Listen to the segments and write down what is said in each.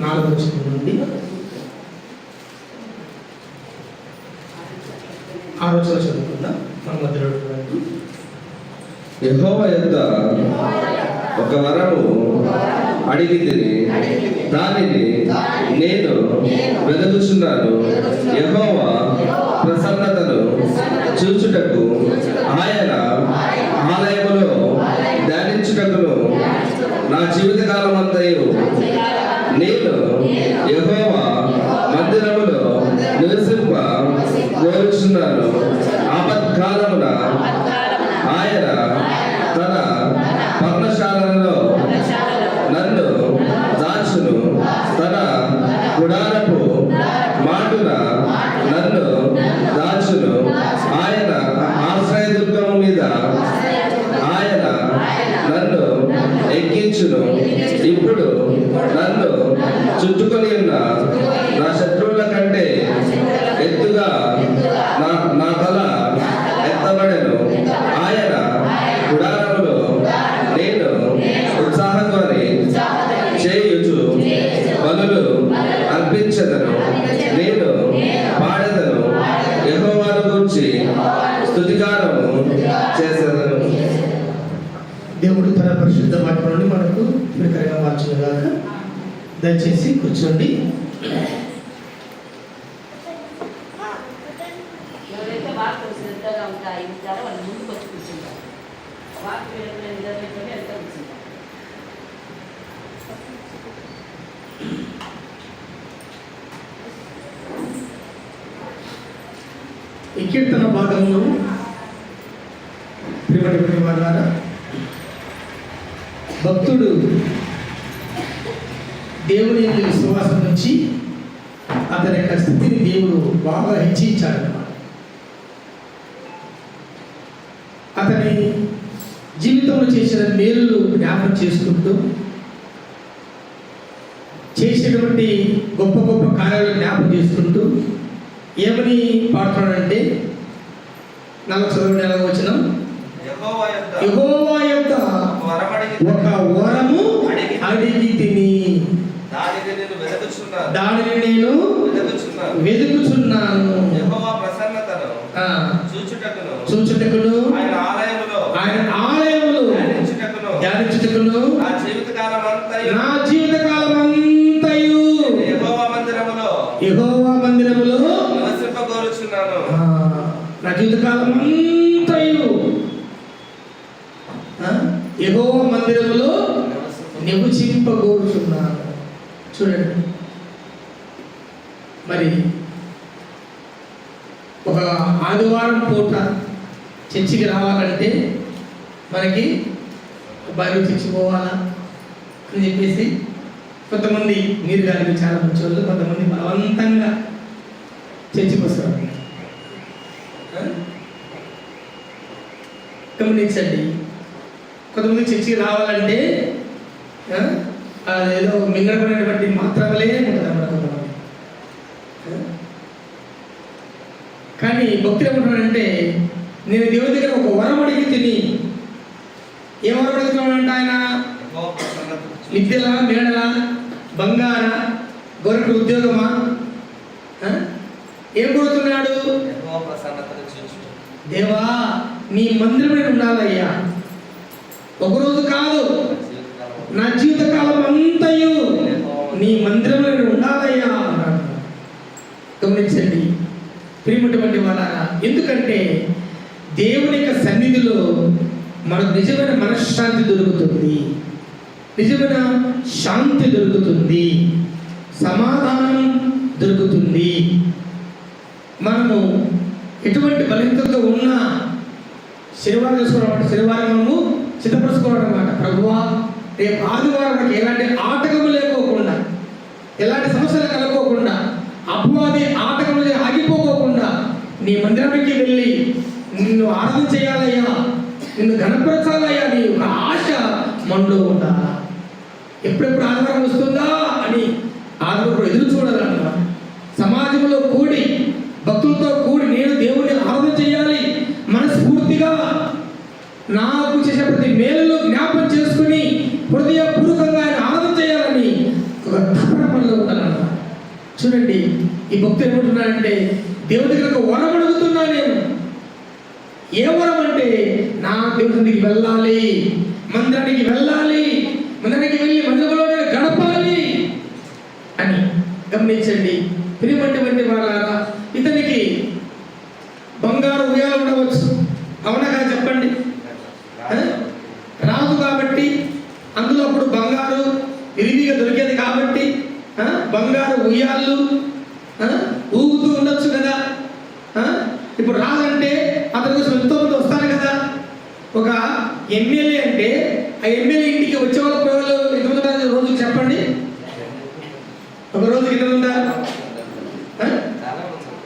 నాలుగు వచ్చిన నాలుగవ వచనం నుండి ఆలోచన చదువుకుందాం మన మధ్యలో ఉన్నటువంటి యెహోవా ఒక వరము అడిగి తిని దానిని నేను వెదకుచున్నాను యహోవా ప్రసన్నతను చూచుటకు ఆయన ఆలయములో ధ్యానించుటకును నా జీవితకాలం అంతయు నేను యెహోవా మందిరములో నివసింప కోరుచున్నాను ఆపత్కాలమున ఆయన తన పర్ణశాలలో నన్ను దాచును తన గుడారపు మాటున నన్ను దాచును ఆయన ఆశ్రయదుర్గము మీద ఆయన నన్ను ఎక్కించును ఇప్పుడు నన్ను చుట్టుకొని ఉన్న దయచేసి కూర్చోండి. ఎవరైతే వార్తలు శ్రద్ధగా ఉంటాయి ఉంటారో వాళ్ళు ముందుకు వచ్చి కూర్చుంటారు. వార్త వినకుండా నిలబెట్టుకొని వెళ్తా కూర్చుంటారు? ఈ కీర్తన భాగంలో ప్రియమైన భక్తుడు దేవుని విశ్వాసం నుంచి అతని యొక్క స్థితిని దేవుడు బాగా హెచ్చించాడన్నమాట అతని జీవితంలో చేసిన మేలులు జ్ఞాపకం చేసుకుంటూ చేసినటువంటి గొప్ప గొప్ప కార్యాలు జ్ఞాపకం చేసుకుంటూ ఏమని పాడుతున్నాడంటే నలభై చదవండి ఎలా వచ్చిన ఒక వరము అడిగి తిని దానిని నేను వెతుకుచున్నాను యెహోవా ప్రసన్నతను ఆ, చూచుటకును. ఆయన ఆలయములో ఆయన ఆలయములు ధ్యానించుటకును. ధ్యానించుటకును. నా జీవితకాలం అంతయు నా జీవితకాలం అంతయు యెహోవా మందిరములో యహోవా మందిరములో నివసింపగోరుచున్నాను. ఆ, నా జీవితకాలం అంతయు ఆ, యెహోవా మందిరములో నివసింపగోరుచున్నాను. చూడండి మరి ఒక ఆదివారం పూట చర్చికి రావాలంటే మనకి బయలు చర్చి పోవాలా అని చెప్పేసి కొంతమంది మీరు కానీ చాలా మంచి వాళ్ళు కొంతమంది బలవంతంగా చర్చికి వస్తారు. గమనించండి. కొంతమంది చర్చికి రావాలంటే అదేదో మింగడమైనటువంటి మాత్రమే ఉంటుంది కానీ భక్తులు ఏమంటున్నాడంటే నేను దేవుని దగ్గర ఒక వరం అడిగి తిని ఏం వరం అడుగుతున్నాడంటే ఆయన? యెహోవా మేడలా బంగార గొర్రెకు ఉద్యోగమా? ఏం కోరుతున్నాడు? దేవా నీ మందిరమే ఉండాలయ్యా. ఒకరోజు కాదు నా జీవితకాలం అంతయు నీ మందిరమే ఉండాలయ్యా గమనించండి ప్రియమటువంటి వాళ్ళ ఎందుకంటే దేవుని యొక్క సన్నిధిలో మనకు నిజమైన మనశ్శాంతి దొరుకుతుంది. నిజమైన శాంతి దొరుకుతుంది. సమాధానం దొరుకుతుంది. మనము ఎటువంటి బలహీనతతో ఉన్నా శనివారం చేసుకోవడం శనివారం మనము సిద్ధపరచుకోవడం అనమాట ప్రభువా రేపు ఆదివారం మనకి ఎలాంటి ఆటకము లేకోకుండా ఎలాంటి సమస్యలు కలగకోకుండా అపవాది ఆటకములు ఆగిపోకోకుండా నీ మందిరానికి వెళ్ళి నిన్ను ఆరాధన చేయాలయ్యా. నిన్ను గణపరచాలయ్యా నీ ఒక ఆశ మనలో ఉండాలా ఎప్పుడెప్పుడు ఆదివారం వస్తుందా అని ఆదివారం ఎదురు చూడాలన్నమాట సమాజంలో కూడి భక్తులతో కూడి నేను దేవుడిని ఆరాధన చేయాలి మనస్ఫూర్తిగా నాకు చేసే ప్రతి మేలులో జ్ఞాపం చేసుకుని హృదయపూర్వకంగా ఆయన ఆరాధన చేయాలని ఒక తపన మనలో ఉండాలన్న. చూడండి ఈ భక్తులు ఏమంటున్నారంటే దేవుడి దగ్గర ఒక వరం అడుగుతున్నా నేను. ఏ వరం అంటే నా దేవునికి వెళ్ళాలి మందిరానికి వెళ్ళాలి మందిరానికి వెళ్ళి మందిరంలోనే గడపాలి అని గమనించండి. ప్రియమంటి వాళ్ళారా ఇతనికి బంగారు ఉయ్యాలు ఉండవచ్చు. అవునగా చెప్పండి? రాదు కాబట్టి అందులో అప్పుడు బంగారు విరివిగా దొరికేది కాబట్టి బంగారు ఉయ్యాళ్ళు ఆ? ఊగుతూ ఉండొచ్చు కదా ఆ? ఇప్పుడు రాదంటే అతని కోసం ఎంతో మంది వస్తారు కదా ఒక ఎమ్మెల్యే అంటే ఆ ఎమ్మెల్యే ఇంటికి వచ్చే వాళ్ళ పిల్లలు ఎంతమంది ఉంటారు రోజుకి చెప్పండి. ఒక రోజుకి ఎంతమంది ఉంటారు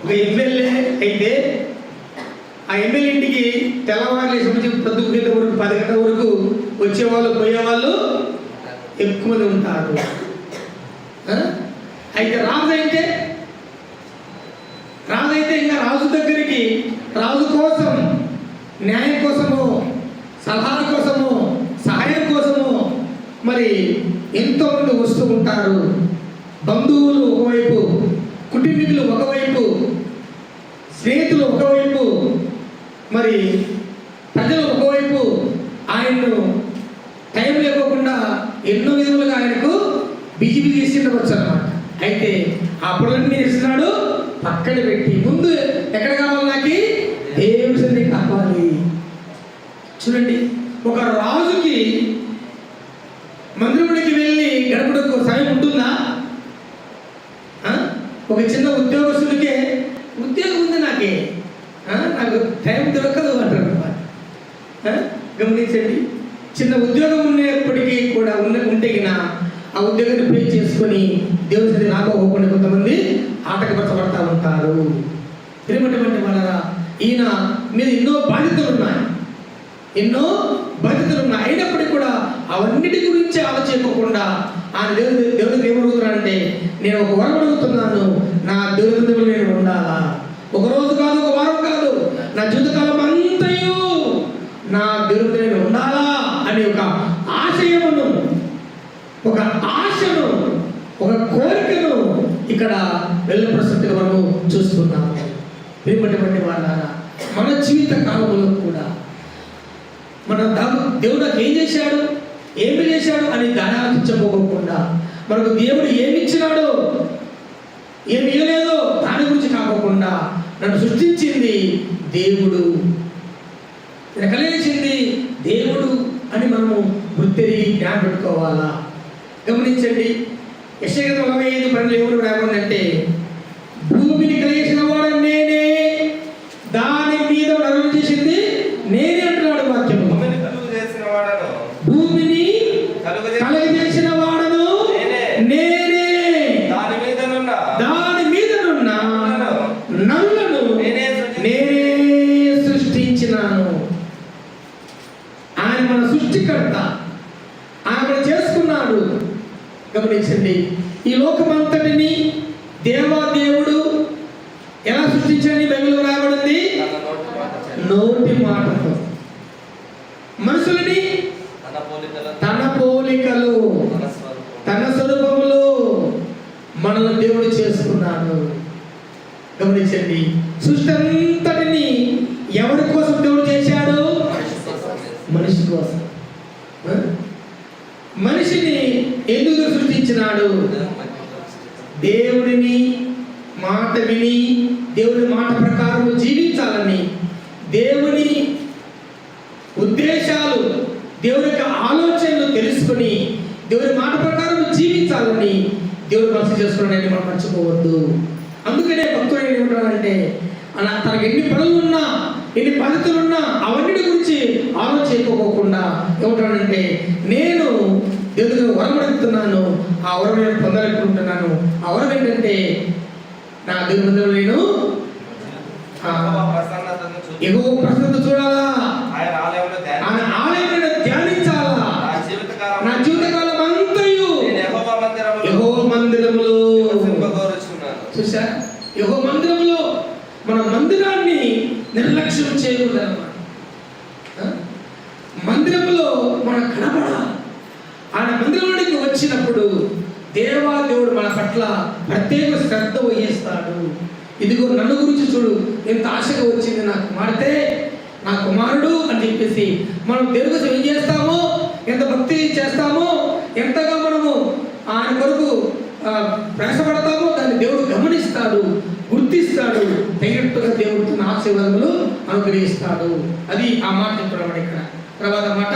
ఒక ఎమ్మెల్యే అయితే ఆ ఎమ్మెల్యే ఇంటికి తెల్లవారులేసి సంబంధించి పొద్దుకు గంట వరకు పది గంటల వరకు వచ్చేవాళ్ళు పోయేవాళ్ళు ఎక్కువ మంది ఉంటారు ఆ? అయితే రాజు అయితే రాజు అయితే ఇంకా రాజు దగ్గరికి రాజు కోసం న్యాయం కోసము సలహాల కోసము సహాయం కోసము మరి ఎంతో మంది వస్తూ ఉంటారు బంధువులు ఒకవైపు కుటుంబీకులు ఒకవైపు స్నేహితులు ఒకవైపు మరి ప్రజలు ఒకవైపు ఆయన్ను టైం లేకోకుండా ఎన్నో విధములుగా ఆయనకు బిజీ బిజీ చేసి ఉండవచ్చు అనమాట అయితే ఆ పనులన్నీ చేస్తున్నాడు? పక్కన పెట్టి ముందు ఎక్కడ కావాలి నాకు? దేవుడి సన్నిధి కావాలి చూడండి ఒక రాజుకి మందిరంలోకి వెళ్ళి గడపడానికి ఒక సమయం ఉంటుందా ఆ? ఒక చిన్న ఉద్యోగస్తుడికే ఉద్యోగం ఉంది నాకే ఆ? నాకు టైం దొరకదు అంటారు అన్నమాట. ఆ? గమనించండి చిన్న ఉద్యోగం ఉన్నప్పటికీ కూడా ఉన్న ఉంటే గిన ఆ ఉద్యోగాన్ని పే చేసుకొని దేవుని సన్నిధి రాకపోకుండా కొంతమంది ఆటకపరచబడతా ఉంటారు తిరుమటువంటి వాళ్ళ ఈయన మీద ఎన్నో బాధ్యతలు ఉన్నాయి ఎన్నో బాధ్యతలు ఉన్నాయి అయినప్పటికీ కూడా అవన్నిటి గురించి ఆలోచించకుండా ఆయన దేవుని దేవుడికి ఏమడుగుతున్నాడంటే నేను ఒక వరం అడుగుతున్నాను నా దేవుని దగ్గర నేను ఉండాలా ఒక రోజు కాదు ఒక వారం కాదు నా జీవితకాలం అంతయు నా దేవుడు దగ్గర నేను ఉండాలా అనే ఒక ఆశయమును ఒక ఆశను ఒక కోరికను ఇక్కడ వెళ్ళప్రసక్తిగా మనము చూస్తున్నాము. ప్రియమైనటువంటి వాళ్ళ మన జీవిత కాలంలో కూడా మన దేవుడు నాకు ఏం చేశాడు ఏమి చేశాడు అని దాని ఆలోచించబోకుండా మనకు దేవుడు ఏమి ఇచ్చినాడో ఏమి ఇవ్వలేదో దాని గురించి కాకోకుండా నన్ను సృష్టించింది దేవుడు. నన్ను కలిగించింది దేవుడు అని మనము గుర్తెరిగి జ్ఞానం పెట్టుకోవాలా? గమనించండి. యశగత నలభై ఐదు పనులు ఎవరు రాకుందంటే భూమిని కలిగించిన వాడు నేనే దాని మీద నడవడం చేసింది నేనే అంటున్నాడు వాక్యము భూమిని కలుగు చేసిన వాడను భూమిని కలుగు చేసిన కలగజేసిన వాడను నేనే. నేనే దాని మీదనున్న దాని మీదనున్న నరులను నేనే సృష్టి- నేనే సృష్టించినాను ఆయన మన సృష్టికర్త ఆయన మన చేసుకున్నాడు గమనించండి ఈ లోకమంతటిని దేవా దేవుడు ఎలా సృష్టించండి బైబిల్ రాయబడింది తన నోటి మాట చెప్పి, నోటి మాటతో మనుషులని తన పోలికల తన పోలికలు తన స్వరూపం తన స్వరూపములో మనల్ని దేవుడు చేసుకున్నాడు గమనించండి సృష్టి అంతటిని ఎవరి కోసం దేవుడు చేశాడు మనిషి కోసం చేసిన మనిషి కోసం ఆ? మనిషిని ఎందుకు సృష్టించినాడు హృదయం మధ్యలో సృష్టించిన దేవుడిని మాట విని దేవుని మాట ప్రకారం జీవించాలని దేవుని ఉద్దేశాలు దేవుని యొక్క తెలుసుకొని దేవుని మాట ప్రకారం జీవించాలని దేవుడు మనసు చేసుకున్నాడని మనం మర్చిపోవద్దు. అందుకనే భక్తుడు ఏమంటాడంటే అలా తనకు ఎన్ని పనులు ఉన్నా ఎన్ని బాధ్యతలు ఉన్నా అవన్నిటి గురించి ఆలోచించుకోకుండా ఏమంటాడంటే నేను దేవుడి వరం అడుగుతున్నాను ఆ వరం నేను పొందాలనుకుంటున్నాను. ఆ వరం ఏంటంటే నా మందిరంలో నేను ఎగువ ప్రశ్నతో చూడాలా ఆయన ఆలయంలో ఆయన ధ్యానించి ఆలయం ధ్యానించాలా నా జీవితకాలం నా జీవితకాలం అంతయు దేవా దేవుడు మన పట్ల ప్రత్యేక శ్రద్ధ వహిస్తాడు. ఇదిగో నన్ను గురించి చూడు. ఎంత ఆశగా వచ్చింది నా కుమార్తె నా కుమారుడు అని చెప్పేసి మనం కోసం ఏం చేస్తామో? ఎంత భక్తి చేస్తామో? ఎంతగా మనము ఆయన కొరకు ప్రయాసపడతామో దాన్ని దేవుడు గమనిస్తాడు గుర్తిస్తాడు. తగినట్టుగా దేవుడు ఆశీర్వాదములు అనుగ్రహిస్తాడు. అది ఆ మాట చెప్తున్నాడు ఇక్కడ. తర్వాత మాట?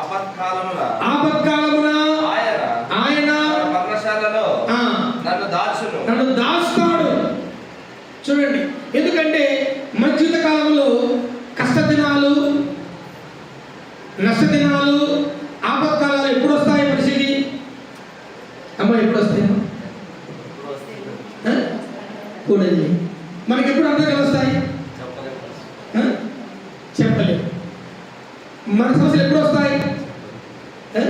ఆపత్కాలమున ఆపత్కాలమున ఆయన ఆయన తన పర్ణశాలలో ఆ, నన్ను నన్ను దాస్తాడు. చూడండి. ఎందుకంటే జీవిత కాలంలో కష్ట దినాలు నష్ట దినాలు ఆపత్కాలాలు ఎప్పుడు వస్తాయి మనిషికి? అమ్మ ఎప్పుడు వస్తాయమ్మా ఆ? కూడలి మనకి ఎప్పుడు అర్థం వస్తాయి చెప్పలేము. ఆ? చెప్పలేము మన సమస్యలు ఎప్పుడు వస్తాయి ఆ?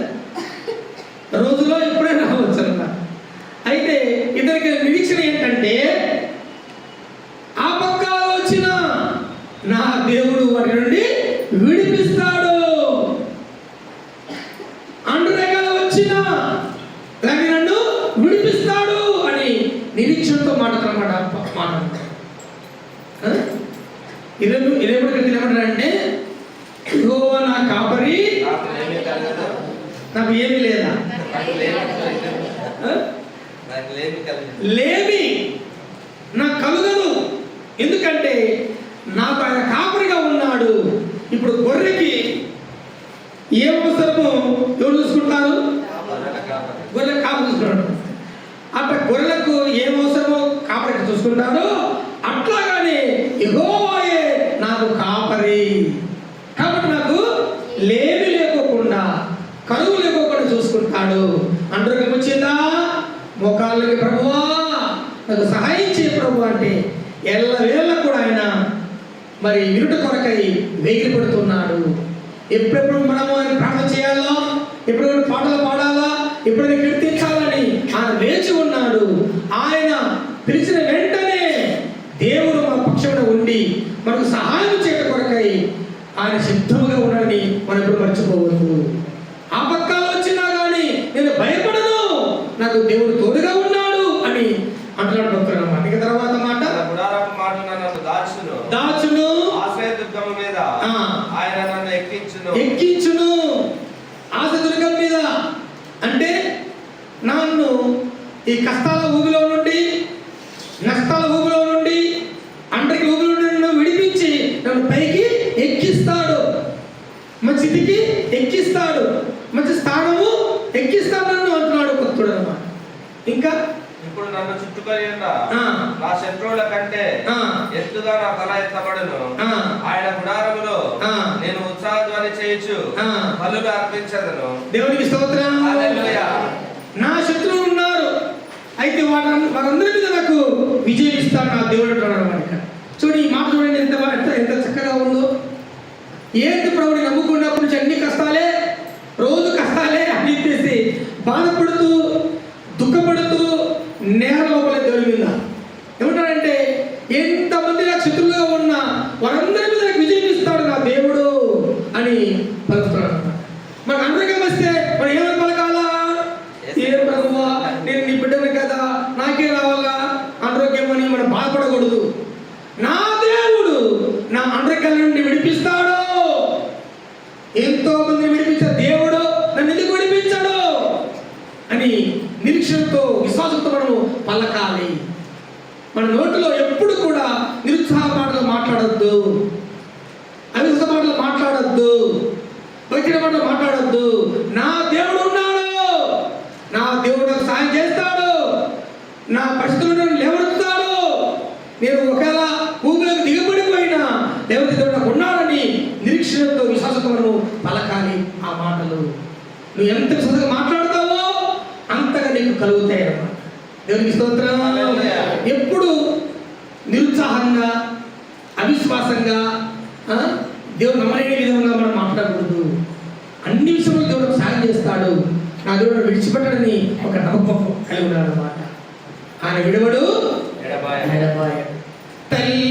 రోజులో ఎప్పుడైనా రావచ్చు అన్నమాట అయితే ఇతనికి నిరీక్షణ ఏంటంటే ఆ పక్కలో వచ్చిన నా దేవుడు వాటి నుండి విడిపిస్తాడు అండురేఖలు వచ్చిన లేక నన్ను విడిపిస్తాడు అని నిరీక్షణతో మాట్లాడమాట మాట ఆ? ఇరవై ఇరవై మూడు గంటలు ఏమంటారంటే యెహోవా నా కాపరి నాకు ఏమీ కలగదు నాకు ఏమీ లేదా నాకు లేమి కలగదు. ఆ? నాకు లేమి కలగదు లేమి నాకు కలుగదు ఎందుకంటే నాకు ఆయన కాపరిగా ఉన్నాడు ఇప్పుడు గొర్రెకి ఏ అవసరమో ఎవరు చూసుకుంటారు గొర్రెల కాపరి. గొర్రె కాపు చూసుకుంటాడు అట్లా గొర్రెలకు ఏం అవసరమో కాపరి చూసుకుంటారో అట్లాగానే యెహోవాయే నాకు కాపరి కాబట్టి నాకు లేమి లేకోకుండా కరువు లేకోకుండా చూసుకుంటాడు. అంతరం వచ్చిందా మోకాళ్ళకి ప్రభువా నాకు సహాయం చేయ ప్రభు అంటే ఎల్ల వేళ కూడా ఆయన మరి ఇరుట కొరకై వేగిరి పడుతున్నాడు. ఎప్పుడెప్పుడు మనము ఆయన ప్రార్థన చేయాలో? ఎప్పుడెప్పుడు పాటలు పాడాలా? ఎప్పుడైనా కీర్తించాలని ఆయన వేచి ఉన్నాడు. ఆయన పిలిచిన వెంటనే దేవుడు మన పక్షంలో ఉండి మనకు సహాయం చేయట కొరకై ఆయన సిద్ధంగా ఉన్నాడు. ఆపత్కాలు వచ్చినా కానీ నేను భయపడను. నాకు దేవుడు తోడుగా ఉన్నాడు అని అంటున్నాడు అన్నమాట. ఇక తర్వాత మాట? దాచును. ఆశ్రయ దుర్గము మీద. ఆయన నన్ను ఎక్కించును. ఎక్కించును. ఆశ దుర్గం మీద అంటే నన్ను ఈ కష్టాల ఊబిలో నుండి నష్టాల ఊబిలో నుండి అంటకి ఊబిలో నుండి విడిపించి నన్ను పైకి ఎక్కిస్తాడు. మంచి స్థితికి ఎక్కిస్తాడు మంచి స్థానము ఎక్కిస్తాడు నన్ను అంటున్నాడు భక్తుడు అన్నమాట ఇంకా ఇప్పుడు నన్ను చుట్టుకొని ఉన్న ఆ. నా శత్రువుల కంటే ఆ. ఎత్తుగా నా తల ఎత్తబడును. ఆయన గుడారములో. నేను ఉత్సాహధ్వని చేయొచ్చు. బలులు అర్పించదను దేవునికి స్తోత్రం. నా శత్రువులు ఉన్నారు అయితే వారు వారందరి మీద నాకు విజయం ఇస్తాడు నా దేవుడు అంటున్నాడు అన్నమాట ఇక్కడ. చూడు ఈ మాట చూడండి ఎంత ఎంత ఎంత చక్కగా ఉందో ఏంటి ప్రభుని నమ్ముకున్నప్పటి నుంచి అన్ని కష్టాలే రోజు కష్టాలే అని చెప్పేసి బాధపడుతూ దుఃఖపడుతూ నేర లోపల దేవుడి మీద ఏమంటాడంటే ఎంతమంది నాకు శత్రువులుగా ఉన్నా వారందరి మీద నాకు విజయం ఇస్తాడు నా దేవుడు అని పలుకుతున్నాడు అన్నమాట మనకు అందరికీ వస్తే మనం ఏమని పలకాలా ఏ ప్రభువా నేను నీ బిడ్డను కదా నాకే రావాలా ఆరోగ్యం అని మనం బాధపడకూడదు నా దేవుడు నా అండ్రకల నుండి విడిపిస్తాడు ఎంతో మంది విడిపించే దేవుడు నన్ను ఎందుకు విడిపించాడు అని నిరీక్షణతో విశ్వాసంతో మనము పలకాలి మన నోటిలో ఎప్పుడు కూడా నిరుత్సాహ మాటలు మాట్లాడొద్దు అవిశ్వాస మాటలు మాట్లాడొద్దు వచ్చిన మాటలు మాట్లాడొద్దు నా దేవుడు ఉన్నాడు నా దేవుడు నాకు సాయం చేస్తాడు నా పరిస్థితులను నన్ను లేవనెత్తుతాడు నేను ఒకవేళ ఊపిలోకి దిగబడిపోయినా లేకపోతే దేవుడు నాకు ఉన్నాడని నిరీక్షణతో విశ్వాసంతో మనము పలకాలి ఆ మాటలు నువ్వు ఎంత విశ్వాసంగా మాట్లాడతావో అంతగా నీకు కలుగుతాయి అన్నమాట దేవునికి స్తోత్రం హల్లెలూయా. ఎప్పుడు నిరుత్సాహంగా అవిశ్వాసంగా ఆ, దేవుడు నమ్మలేని విధంగా మనం మాట్లాడకూడదు అన్ని విషయంలో దేవుడు సాయం చేస్తాడు నా దేవుడు విడిచిపెట్టడని ఒక నమ్మకం కలిగి ఉన్నాడు అనమాట ఆయన విడవడు. తల్లి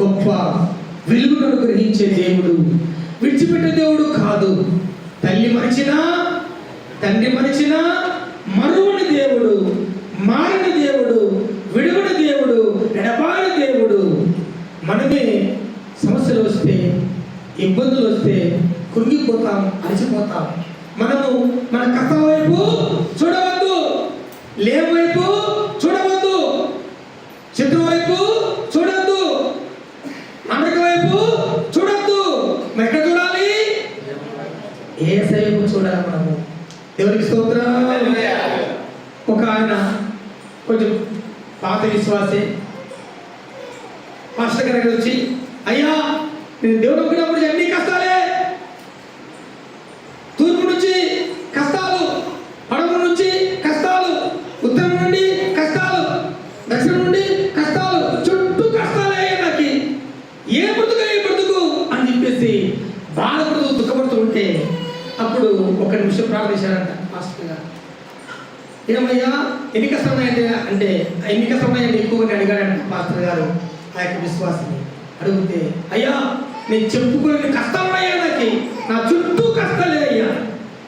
గొప్ప విలువను అనుగ్రహించే దేవుడు. విడిచిపెట్టే దేవుడు కాదు. తల్లి మరిచినా తండ్రి మరిచినా మరువని దేవుడు మారిన దేవుడు విడుగుని దేవుడు ఎడబాని దేవుడు. మనమే సమస్యలు వస్తే ఇబ్బందులు వస్తే కృంగిపోతాం అలసిపోతాం. మనము మన కథ వైపు చూడవద్దు. లేం వైపు చూడవద్దు శత్రు వైపు చూడొద్దు అమెరిక వైపు చూడొద్దు మరి ఎక్కడ చూడాలి ఏ వైపు చూడాలి మనము దేవునికి స్తోత్రం హల్లెలూయా. ఒక ఆయన కొంచెం పాత విశ్వాసే మాస్టర్ గారి దగ్గర వచ్చి అయ్యా నేను దేవుడు ఒప్పినప్పుడు అన్ని కష్టాలే? తూర్పు నుంచి కష్టాలు పడమ నుంచి కష్టాలు ఉత్తరం నుండి కష్టాలు దక్షిణం నుండి కష్టాలు చుట్టూ కష్టాలే నాకు. ఏ బ్రతుకు ఏ బ్రతుకు? అని చెప్పేసి బాధపడుతూ దుఃఖపడుతూ ఉంటే అప్పుడు ఒక నిమిషం ప్రార్థించారంట మాస్టర్ గారు. ఏమయ్యా ఎన్నిక సమయం అంటే ఎన్నిక సమయం ఉన్నాయండి ఎక్కువగా అడిగాడంట మాస్టర్ గారు ఆ యొక్క విశ్వాసిని అడిగితే అయ్యా నేను చెప్పుకునే కష్టాలు నాకు. నా చుట్టూ కష్టాలే అయ్యా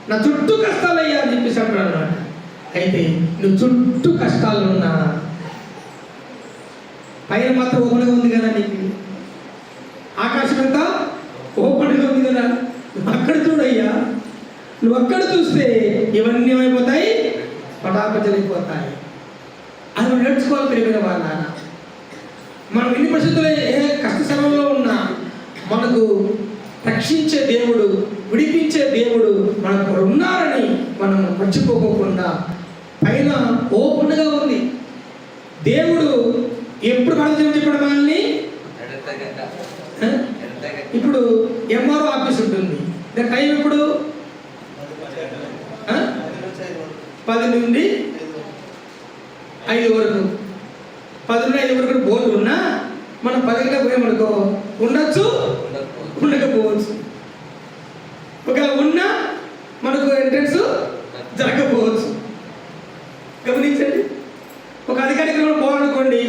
నా చుట్టూ కష్టాలయ్యా అని చెప్పేసి అంటున్నాడు. అన్నమాట అయితే నువ్వు చుట్టూ కష్టాలు ఉన్నా పైన మాత్రం ఓపెన్గా ఉంది కదా నీకు? ఆకాశం ఎంత? ఓపెన్గా ఉంది కదా? నువ్వు అక్కడ చూడయ్యా. నువ్వు అక్కడ చూస్తే ఇవన్నీ ఏమైపోతాయి పటాపచలిపోతాయి అది మనం నేర్చుకోవాలి పెరిగిన వాళ్ళ మనం ఎన్ని పరిస్థితుల్లో ఏ కష్ట సమయంలో ఉన్నా మనకు రక్షించే దేవుడు విడిపించే దేవుడు మనకు ఉన్నారని మనం మర్చిపోకోకుండా పైన ఓపెన్గా ఉంది. దేవుడు ఎప్పుడు ప్రార్థన చెప్పాడు మనల్ని? ఆ? ఇప్పుడు ఎంఆర్ఓ ఆఫీస్ ఉంటుంది. టైం ఎప్పుడు ఆ? పది నుండి ఐదు వరకు. పది నుండి ఐదు వరకు బోర్డు ఉన్నా మనం పది గంటలకు పోయామనుకో ఉండొచ్చు ఉండకపోవచ్చు ఒకవేళ ఉన్నా మనకు ఎంట్రన్స్ జరగకపోవచ్చు గమనించండి ఒక అధికారికి మనం పోవాలనుకోండి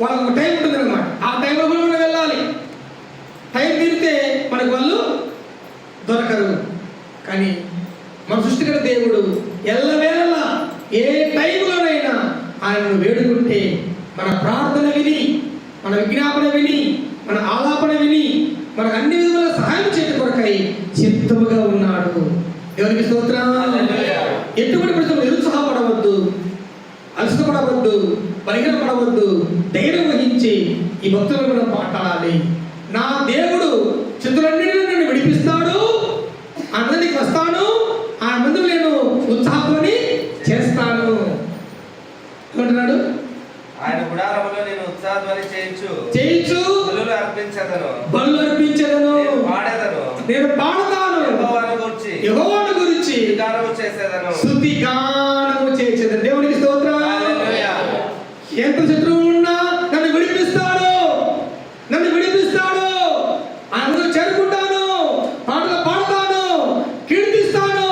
వాళ్ళకు ఒక టైం ఉంటుంది అనమాట ఆ టైంలో కూడా మనం వెళ్ళాలి టైం తీరితే మనకు వాళ్ళు దొరకరు కానీ మన సృష్టికర దేవుడు ఎల్లవేళలా ఏ టైంలోనైనా ఆయనను వేడుకుంటే మన ప్రార్థన విని మన విజ్ఞాపన విని మన ఆలాపన విని మనకు అన్ని విధముల సహాయం చేయడం కొరకై చిత్తముగా ఉన్నాడు. ఎవరికి స్తోత్రం. ఎటువంటి పరిస్థితులు నిరుత్సాహపడవద్దు. అలసపడవద్దు బలహీనపడవద్దు. ధైర్యం వహించి ఈ భక్తులను మనం మాట్లాడాలి. నా దేవుడు చిత్తులన్నింటినీ నన్ను విడిపిస్తాడు. అందరికి వస్తాను. ఆ ముందు నేను ఉత్సాహంతోని చేస్తాను. ఏమంటున్నాడు? ఆయన గుడారములో నేను ఉత్సాహధ్వని చేయించు. చేయించు. బలులు అర్పించదను. బలు అర్పించదను. పాడేదను. నేను పాడతాను యెహోవాను గూర్చి విధానము చేసేదను. స్థుతి గానము చేసేది దేవునికి స్తోత్రం. హల్లెలూయా. ఎంత శత్రువు ఉన్నా నన్ను విడిపిస్తాడు. నన్ను విడిపిస్తాడు. అందులో చేరుకుంటాను. పాటలు పాడతాను. కీర్తిస్తాను.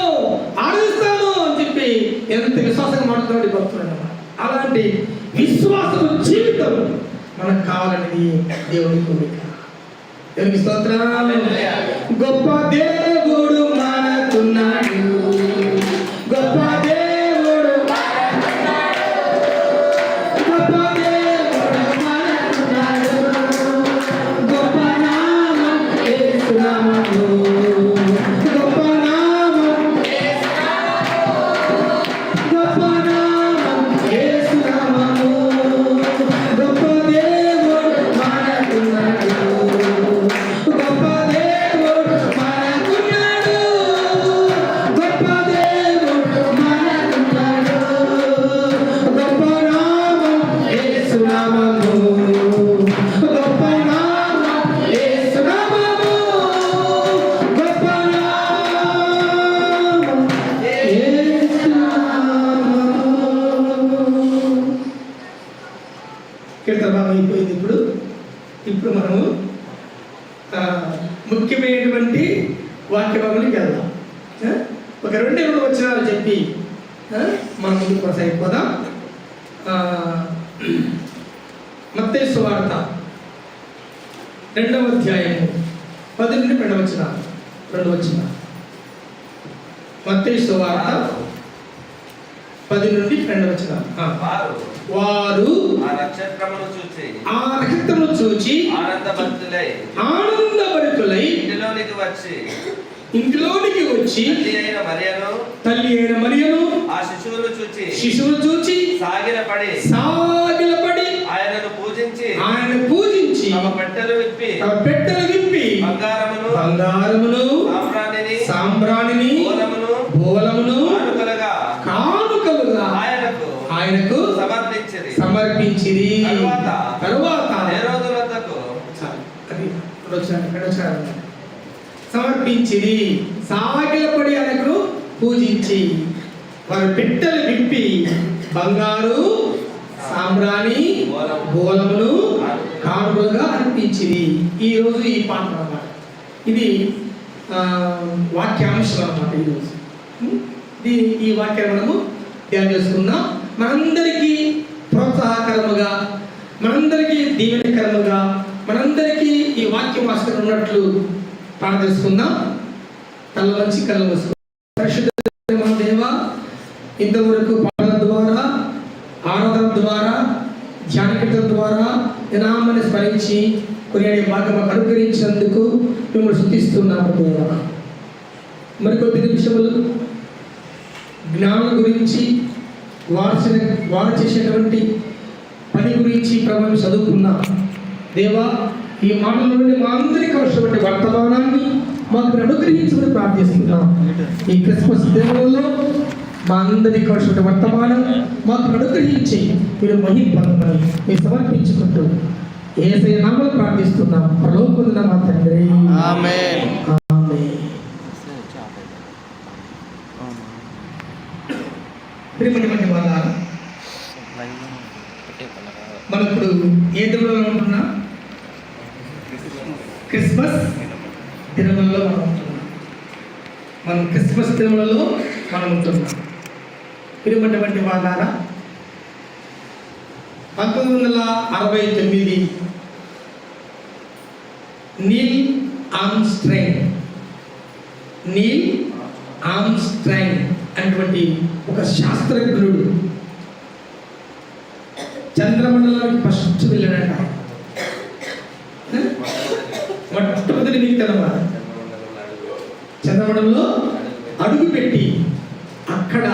ఆనందిస్తాను అని చెప్పి ఎంత విశ్వాసంగా ఈ భక్తుడు అలాంటి విశ్వాసపు జీవితం మనకు కావాలనేది దేవుని కోరిక. దేవునికి స్తోత్రం. గొప్ప దేవుడు వాక్య భాగంలోకి వెళ్దాం? ఒక రెండు రెండు వచ్చినాలు చెప్పి మనం ముందుకు కొనసాగిపోదాం. మత్తేసు వార్త రెండవ అధ్యాయము పది నుండి రెండు వచ్చిన రెండు వచ్చిన మత్తేసు వార్త పది నుండి రెండు వచ్చిన వారు ఆ నక్షత్రమును చూచి ఆ నక్షత్రము చూచి ఆనందభక్తులై ఆనందభరితులై ఇంటిలోనికి వచ్చి ఇంటిలోనికి వచ్చి తల్లి అయిన మరియను తల్లి అయిన మరియను ఆ శిశువును చూచి శిశువును చూచి సాగిలపడి సాగిలపడి ఆయనను పూజించి ఆయన పూజించి తమ పెట్టెలు విప్పి తమ పెట్టెలు విప్పి బంగారమును బంగారమును సాంబ్రాణిని సాంబ్రాణిని మూలమును బోలమును కానుకలుగా కానుకలుగా ఆయనకు ఆయనకు సమర్పించిరి తరువాత తరువాత చాలు. అది ఇక్కడ వచ్చారు, ఇక్కడ వచ్చారు. సమర్పించిరి. సాగిలపడి ఆయనకు పూజించి వారు పిట్టలు విప్పి బంగారు సాంబ్రాణి బోలమును కానుకలుగా అర్పించిరి. ఈ రోజు ఈ పాట అనమాట. ఇది వాక్యాంశం అనమాట ఈరోజు ఉం? ఇది ఈ వాక్యాన్ని మనము ధ్యానం చేసుకుందాం. మనందరికీ ప్రోత్సాహకరముగా మనందరికీ దీవెనకరముగా మనందరికీ ఈ వాక్యం ఆస్కరం ఉన్నట్లు ప్రార్థిస్తున్నాం కళ్ళ మంచి కళ్ళ వస్తుంది పరిశుద్ధ దేవ ఇంతవరకు పాటల ద్వారా ఆరాధన ద్వారా ధ్యానకీర్తన ద్వారా నినామని స్మరించి కొనియాడే మార్గం మాకు అనుగ్రహించినందుకు మిమ్మల్ని శుద్ధిస్తున్నాము దేవ. మరికొద్ది నిమిషములు జ్ఞానం గురించి వారు వారు చేసేటువంటి పని గురించి ప్రభావం చదువుకున్నాం దేవా ఈ మాటల నుండి మా అందరికీ అవసరమైన వర్తమానాన్ని మాకు అనుగ్రహించమని ప్రార్థిస్తున్నాం ఈ క్రిస్మస్ దినంలో మా అందరికీ అవసరమైన వర్తమానం మాకు అనుగ్రహించి మీరు మహిళ మీరు సమర్పించుకుంటూ ఏసై నామలు ప్రార్థిస్తున్నాం పరలోకొందిన మా తండ్రి ఆమేన్. ఆమేన్. ప్రియమైనటువంటి వాళ్ళ మనం ఇప్పుడు ఏ ఉంటున్నాం క్రిస్మస్ దినములలో మనం ఉంటున్నాం. మనం క్రిస్మస్ దినములలో మనం ఉంటున్నాం. ప్రియమైనటువంటి వాళ్ళారా పంతొమ్మిది వందల అరవై తొమ్మిది నీల్ ఆమ్స్ట్రైన్ నీల్ ఆమ్స్ట్రైన్ అటువంటి ఒక శాస్త్రజ్ఞుడు చంద్రమండలానికి ఫస్ట్ వెళ్ళాడంట. నీకు వ్యక్తి చదవడంలో అడుగు పెట్టి అక్కడ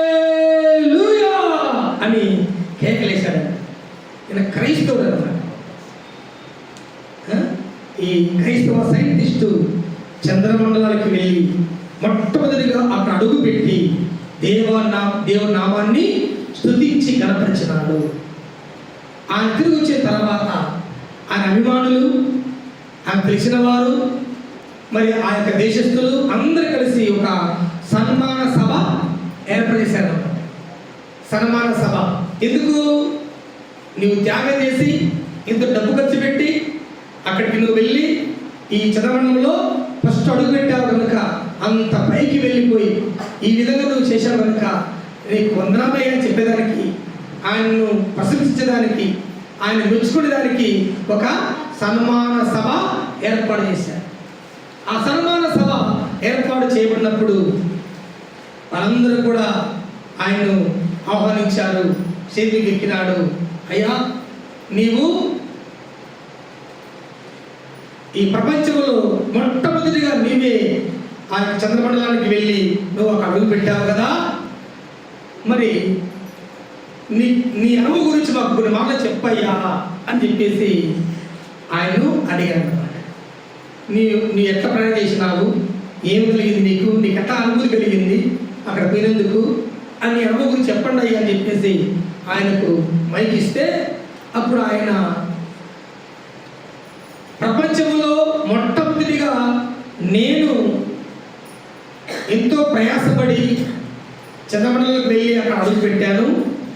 హల్లెలూయా అని కేకలేశాడు. ఈయన క్రైస్తవుడు అన్నమాట. ఆ? ఈ క్రైస్తవ సైంటిస్టు చంద్రమండలానికి వెళ్ళి మొట్టమొదటిగా అక్కడ అడుగు పెట్టి దేవ నా దేవ నామాన్ని స్తుతించి కనపరిచినాడు ఆయన తిరిగి వచ్చిన తర్వాత ఆయన అభిమానులు ఆయన తెలిసిన వారు మరి ఆ యొక్క దేశస్తులు అందరూ కలిసి ఒక సన్మాన సభ ఏర్పాటు చేశారు. సన్మాన సభ. ఎందుకు? నువ్వు త్యాగం చేసి ఇంత డబ్బు ఖర్చు పెట్టి అక్కడికి నువ్వు వెళ్ళి ఈ చదవడంలో ఫస్ట్ అడుగు పెట్టావు కనుక అంత పైకి వెళ్ళిపోయి ఈ విధంగా నువ్వు చేశావు కనుక నీకు వందనాలయ్యా చెప్పేదానికి ఆయన్ను ప్రశంసించడానికి ఆయన మెచ్చుకునేదానికి ఒక సన్మాన సభ ఏర్పాటు చేశారు. ఆ సన్మాన సభ ఏర్పాటు చేయబడినప్పుడు వాళ్ళందరూ కూడా ఆయన్ను ఆహ్వానించారు. చేతికి ఎక్కినాడు. అయ్యా నీవు ఈ ప్రపంచంలో మొట్టమొదటిగా నీవే ఆ యొక్క చంద్రమండలానికి వెళ్ళి నువ్వు ఒక అడుగు పెట్టావు కదా. మరి నీ నీ అనుభవం గురించి మాకు కొన్ని మాటలు చెప్పయ్యా అని చెప్పేసి ఆయన్ను అడిగాడు నీ నీ ఎట్లా ప్రయాణం చేసినావు? ఏం కలిగింది నీకు? నీకు ఎట్లా అనుభూతి కలిగింది? అక్కడ పోయినందుకు? అని నీ అనుభవం గురించి చెప్పండి అయ్యా అని చెప్పేసి ఆయనకు మైక్ ఇస్తే అప్పుడు ఆయన ప్రపంచంలో మొట్టమొదటిగా నేను ఎంతో ప్రయాసపడి చంద్రమండలకు వెళ్ళి అక్కడ అడుగు పెట్టాను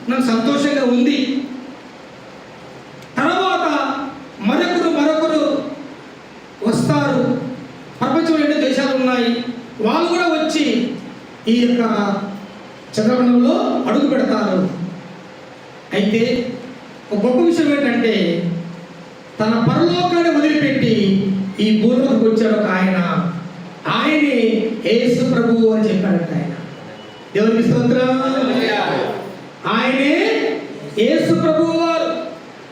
నాకు సంతోషంగా ఉంది. తర్వాత మరొకరు మరొకరు వస్తారు. ప్రపంచంలో ఎన్ని దేశాలు ఉన్నాయి. వాళ్ళు కూడా వచ్చి ఈ యొక్క చంద్రమండలంలో అడుగు పెడతారు. అయితే ఒక గొప్ప విషయం ఏంటంటే తన పరలోకాన్ని వదిలిపెట్టి ఈ భూలోకి వచ్చాడు ఒక ఆయన. ఆయనే యేసు ప్రభువు అని చెప్పాడట ఆయన. దేవునికి స్తోత్రం. ఆయనే యేసు ప్రభువు వారు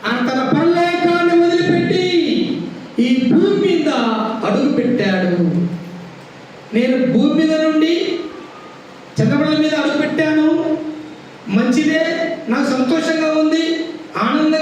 ఆయన తన పరలోకాన్ని వదిలిపెట్టి ఈ భూమి మీద అడుగు పెట్టాడు. నేను భూమి మీద నుండి చంద్రబడల మీద అడుగు పెట్టాను. మంచిదే నాకు సంతోషంగా ఉంది ఆనందంగా